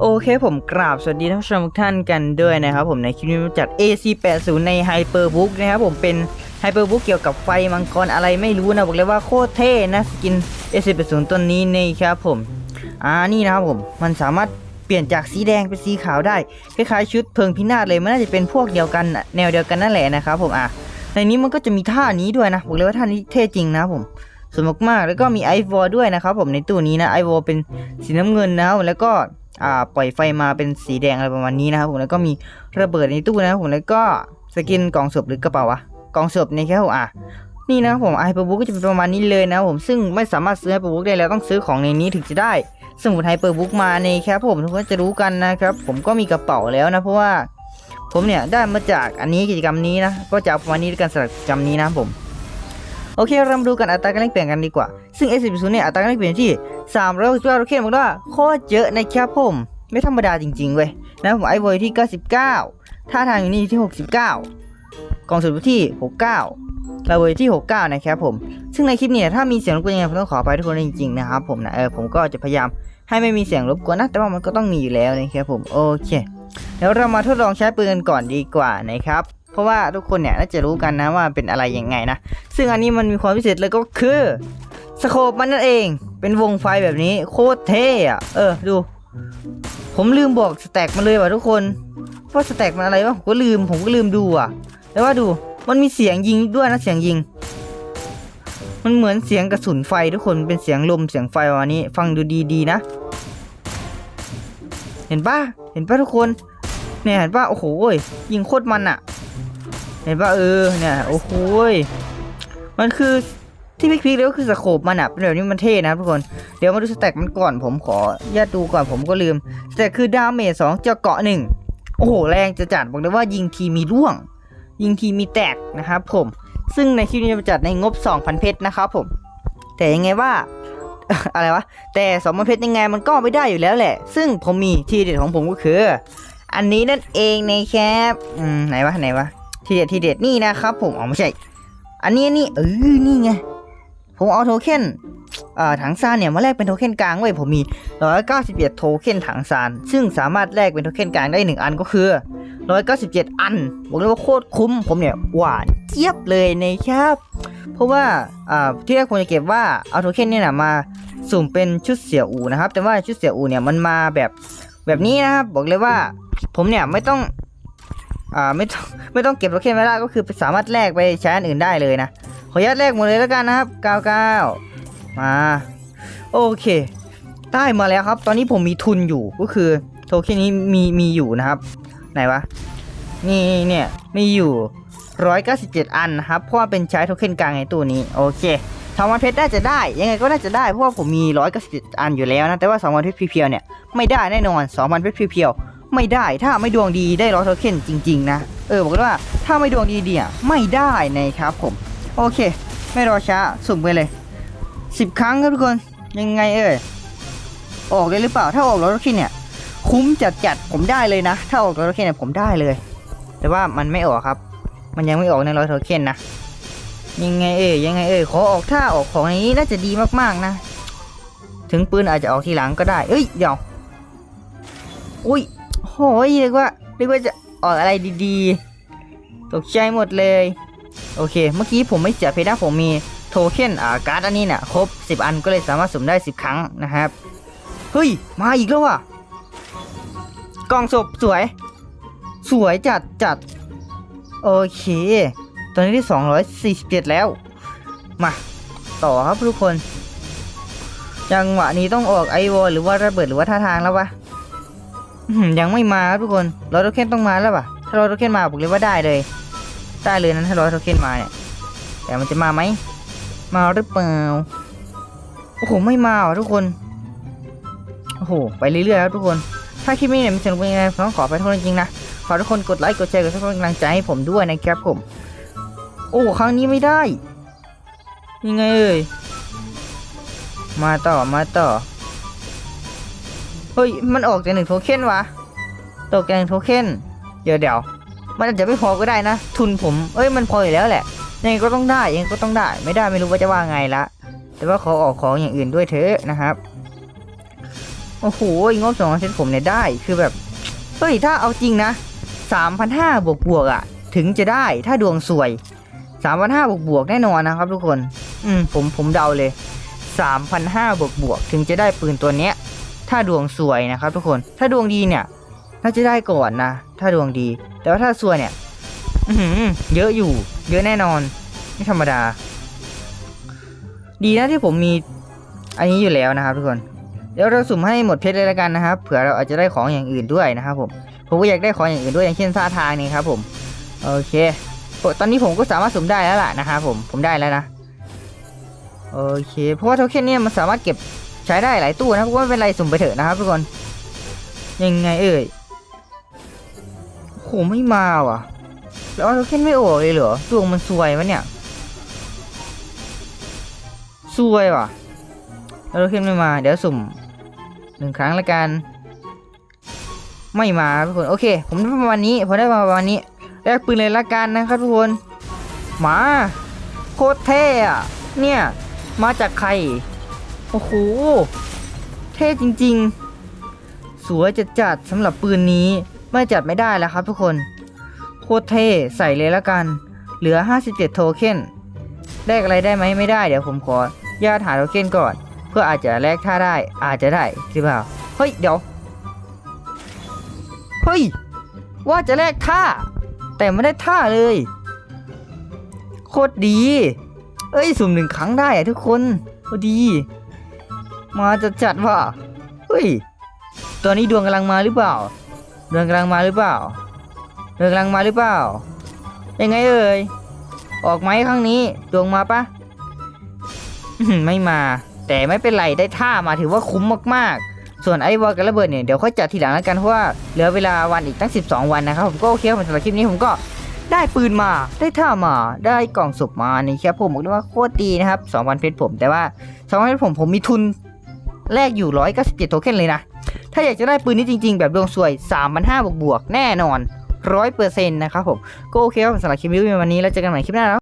โอเคผมกราบสวัสดีท่านผู้ชมทุกท่านกันด้วยนะครับผมในคลิปนี้มาจัด AC80 ใน Hyperbook นะครับผมเป็น Hyperbook เกี่ยวกับไฟมังกรอะไรไม่รู้นะบอกเลยว่าโคตรเท่นะสกิน AC80 ตัวนี้นะครับผมอ่านี่นะครับผมมันสามารถเปลี่ยนจากสีแดงเป็นสีขาวได้คล้ายๆชุดเพลิงพินาศเลยมันน่าจะเป็นพวกเดียวกันแนวเดียวกันนั่นแหละนะครับผมอะในนี้มันก็จะมีท่านี้ด้วยนะบอกเลยว่าท่านี้เท่จริงนะผมสวยมากๆแล้วก็มีไอวอลด้วยนะครับผมในตู้นี้นะไอวอลเป็นสีน้ำเงินนะครับแล้วก็ อ่าปล่อยไฟมาเป็นสีแดงอะไรประมาณนี้นะครับผมแล้วก็มีระเบิดในตู้นะครับผมแล้วก็สกินกล่องศพหรือกระเป๋าวะกล่องศพในแค่ผมอะนี่นะครับผมไอเปอร์บุ๊กก็จะเป็นประมาณนี้เลยนะครับผมซึ่งไม่สามารถซื้อไฮเปอร์บุ๊กได้แล้วต้องซื้อของในนี้ถึงจะได้ สมุดไฮเปอร์บุ๊กมาในแค่ผมทุกคนจะรู้กันนะครับผมก็มีกระเป๋าแล้วนะเพราะว่าผมเนี่ยได้มาจากอันนี้กิจกรรมนี้นะก็จะเอาประมาณนี้ด้วยกันสำหรับกิจกรรมนี้นะครับผม โอเค เรามาดูกันอัตราการแลกเปลี่ยนกันดีกว่า ซึ่ง S10 เนี่ยอัตราการแลกเปลี่ยนที่3 6 9โอเคบอกว่าโคตรเยอะนะครับผม ไม่ธรรมดาจริงๆเว้ยนะผมไอโวยที่ 99 ท่าทางอยู่นี่ที่ 69กล่องสุดที่ 69เราเวยที่ 69 นะครับผม ซึ่งในคลิปนี้เนี่ยถ้ามีเสียงรบกวนยังไงผมต้องขออภัยทุกคนจริงๆนะครับผมนะเออผมก็จะพยายามให้ไม่มีเสียงรบกวนนะแต่ว่ามันก็ต้องมีอยู่แล้วนะครับผมโอเคเดี๋ยวเรามาทดลองใช้ปืนกันก่อนดีกว่านะครับ เพราะว่าทุกคนเนี่ยน่าจะรู้กันนะว่าเป็นอะไรยังไงนะ ซึ่งอันนี้มันมีความพิเศษเลยก็คือสโคปมันนั่นเอง เป็นวงไฟแบบนี้โคตรเท่อะเออดู ผมลืมบอกสแต็กมันเลยว่ะทุกคนว่าสแต็กมันอะไรวะผมก็ลืมผมก็ลืมดูอะแต่ว่าดูมันมีเสียงยิงด้วยนะเสียงยิง มันเหมือนเสียงกระสุนไฟทุกคนเป็นเสียงลมเสียงไฟวันนี้ ฟังดูดีๆนะ เห็นปะเห็นปะทุกคนเนี่ยเห็นปะโอ้โหยยิงโคตรมันอะ เห็นปะเออเนี่ยโอ้โหยมันคือที่พิกๆเลยก็คือสโคปมันอะเป็นแบบนี้มันเท่นะทุกคนเดี๋ยวมาดูสแต็กมันก่อนผมขอญาตดูก่อนผมก็ลืม แต็กคือดาเมจสองเจาะเกาะหนึ่งโอ้โห แรงจะจัดบอกเลยว่ายิงทีมีร่วง ยิงทีมีแตกนะครับผมซึ่งในคลิปนี้จะจัดในงบ 2,000 เพชรนะครับผม แต่ยังไงว่า อะไรวะ แต่2,000เพชรยังไงมันก็ไม่ได้อยู่แล้วแหละ ซึ่งผมมีทีเด็ดของผมก็คือ อันนี้นั่นเองนะครับอืมไหนวะไหนวะ ทีเด็ดทีเด็ดนี่นะครับผมอ๋อไม่ใช่ อันนี้นี่เออนี่ไงผมเอาโทเค็นเอ่อถังซานเนี่ยมาแลกเป็นโทเค็นกลางไว้ผมมี 191 โทเค็นถังซาน ซึ่งสามารถแลกเป็นโทเค็นกลางได้ 1 อันก็คือ 197 อัน บอกเลยว่าโคตรคุ้มผมเนี่ยหวานเจี๊ยบเลยนะครับ เพราะว่าอ่าที่แรกผมจะเก็บว่าเอาโทเค็นเนี่ยนะมาสุ่มเป็นชุดเสี่ยอูนะครับ แต่ว่าชุดเสี่ยอูเนี่ยมันมาแบบแบบนี้นะครับ บอกเลยว่าผมเนี่ยไม่ต้อง อ่าไม่ต้องไม่ต้องเก็บโทเค็นไว้ละก็คือสามารถแลกไปใช้อันอื่นได้เลยนะขออนุญาตแลกหมดเลยแล้วกันนะครับ99มาโอเคได้มาแล้วครับ ตอนนี้ผมมีทุนอยู่ก็คือโทเค็นนี้มีมีอยู่นะครับ ไหนวะนี่เนี่ยมีอยู่ 197 อันนะครับ เพราะว่าเป็นใช้โทเค็นกลางในตู้นี้โอเคสองวันเพชรน่าจะได้ ยังไงก็น่าจะได้เพราะว่าผมมี197อันอยู่แล้วนะแต่ว่า2วันเพชรเพียวๆเนี่ยไม่ได้แน่นอน2วันเพชรเพียวๆ ไม่ได้ถ้าไม่ดวงดีได้ร้อยโทเค็นจริง ๆ นะ เออบอกเลยว่าถ้าไม่ดวงดีๆอะไม่ได้นะครับผม โอเค ไม่รอช้าสุ่มไปเลย 10 ครั้งครับทุกคนยังไงเอ่ยออกเลยหรือเปล่าถ้าออกร้อยโทเค็นเนี่ยคุ้มจัดจัดๆผมได้เลยนะ ถ้าออกร้อยโทเค็นเนี่ยผมได้เลย แต่ว่ามันไม่ออกครับ มันยังไม่ออกในร้อยโทเค็นนะยังไงเอ่ยยังไงเอ่ยขอออกถ้าออกของอย่างนี้น่าจะดีมากๆนะ ถึงปืนอาจจะออกทีหลังก็ได้ เอ้ยเดี๋ยวอุ้ย โหยเรียกว่าเรียกว่าจะออกอะไรดีๆ ตกใจหมดเลย โอเค เมื่อกี้ผมไม่เสียเพชรนะผมมีโทเค็นอ่าการ์ดอันนี้เนี่ยครบ 10 อันก็เลยสามารถสุ่มได้ 10 ครั้งนะครับ เฮ้ย มาอีกแล้วว่ะ กล่องศพสวย สวยจัดจัด โอเค ตอนนี้ที่ 247 แล้ว มา ต่อครับทุกคน จังหวะนี้ต้องออกไอวอลหรือว่าระเบิดหรือว่าท่าทางแล้ววะ ยังไม่มาครับทุกคนรอยโทเค็นต้องมาแล้วป่ะ ถ้ารอยโทเค็นมาผมเรียว่าได้เลย ได้เลยนะถ้ารอยโทเค็นมาเนี่ย แต่มันจะมาไหม มาหรือเปล่า โอ้โห ไม่มาว่ะทุกคน โอ้โห ไปเรื่อยๆครับทุกคน ถ้าคลิปนี้เนี่ยมีเสียงเป็นยังไงผมต้องขอไปโทษจริงๆนะ ขอทุกคนกดไลค์ กดแชร์ กดซับสไครต์กำลังใจให้ผมด้วยนะครับผม โอ้ ครั้งนี้ไม่ได้ ยังไงเอ่ย มาต่อ มาต่อ เฮ้ย มันออกแต่หนึ่งโทเค็นวะตกแต่หนึ่งโทเค็นเดี๋ยวเดี๋ยวมันอาจจะไม่พอก็ได้นะ ทุนผม เอ้ยมันพออยู่แล้วแหละยังไงก็ต้องได้ยังไงก็ต้องได้ ไม่ได้ไม่รู้ว่าจะว่าไงละ แต่ว่าขอออกของอย่างอื่นด้วยเถอะนะครับ โอ้โหงบสองเซนผมเนี่ยได้คือแบบเฮ้ยถ้าเอาจริงนะสามพันห้าบวกบวกอะถึงจะได้ถ้าดวงสวยสามพันห้าบวกบวกแน่นอนนะครับทุกคน อืมผมผมเดาเลยสามพันห้าบวกบวกถึงจะได้ปืนตัวเนี้ย ถ้าดวงสวยนะครับ ทุกคน ถ้าดวงดีเนี่ยน่าจะได้ก่อนนะ ถ้าดวงดี แต่ว่าถ้าสวยเนี่ยเยอะอยู่ เยอะแน่นอน ไม่ธรรมดา ดีนะที่ผมมี อันนี้อยู่แล้วนะครับ ทุกคน เดี๋ยวเราสุ่มให้หมดเพชรเลยละกันนะครับ เผื่อเราอาจจะได้ของอย่างอื่นด้วยนะครับ ผม ผมก็อยากได้ของอย่างอื่นด้วยอย่างเช่นท่าทางนี่ครับ ผม โอเค ตอนนี้ผมก็สามารถสุ่มได้แล้วล่ะนะครับผม ผมได้แล้วนะ โอเค เพราะว่าโทเค็นเนี่ยมันสามารถเก็บ ใช้ได้หลายตู้นะพราะว่าเป็นไรสุ่มไปเถอะนะครับทุกคน ยังไงเอ่ยโหไม่มาว่ะ แล้วโทเค็นไม่ออกเลยเหรอดวงมันซวยวะเนี่ยซวยว่ะแล้วโทเค็นไม่มา เดี๋ยวสุ่มหนึ่งครั้งละกัน ไม่มาทุกคน โอเค ผมได้ประมาณนี้ผมได้ประมาณนี้แลกปืนเลยละกันนะครับทุกคนมาโคตรเท่อะเนี่ย มาจากใคร โอ้โห เท่จริงๆ สวยจัดจัดๆสำหรับปืนนี้ไม่จัดไม่ได้แล้วครับทุกคน โคตรเท่ใส่เลยละกัน เหลือ 57 โทเค็นแลกอะไรได้ไหมไม่ได้เดี๋ยวผมขอญาตหาโทเค็นก่อน เพื่ออาจจะแลกท่าได้อาจจะได้หรือเปล่า เฮ้ย เดี๋ยว เฮ้ย ว่าจะแลกท่า แต่ไม่ได้ท่าเลย โคตรดี เอ้ย สุ่มหนึ่งครั้งได้อะทุกคนโคตรดี มาจัดจัดว่ะเฮ้ยตอนนี้ดวงกำลังมาหรือเปล่า ดวงกำลังมาหรือเปล่าดวงกำลังมาหรือเปล่า ยังไงเอ่ย ออกไหมครั้งนี้ ดวงมาปะไม่มา แต่ไม่เป็นไรได้ท่ามาถือว่าคุ้มมากๆ ส่วนไอ้วอลกับระเบิดเนี่ยเดี๋ยวค่อยจัดทีหลังแล้วกันเพราะว่าเหลือเวลาวันอีกตั้ง 12 วันนะครับผมก็โอเคครับสำหรับคลิปนี้ผมก็ได้ปืนมาได้ท่ามาได้กล่องศพมานี่ครับผมบอกได้ว่าโคตรดีนะครับ2,000เพชรผมแต่ว่า2,000เพชรผมผมมีทุน แลกอยู่ 197 โทเค็นเลยนะ ถ้าอยากจะได้ปืนนี้จริง ๆ แบบดวงสวย 3,500บวกๆแน่นอน 100%นะครับผม ก็โอเคครับสำหรับคลิปนี้วันนี้แล้วเจอกันใหม่คลิปหน้านะ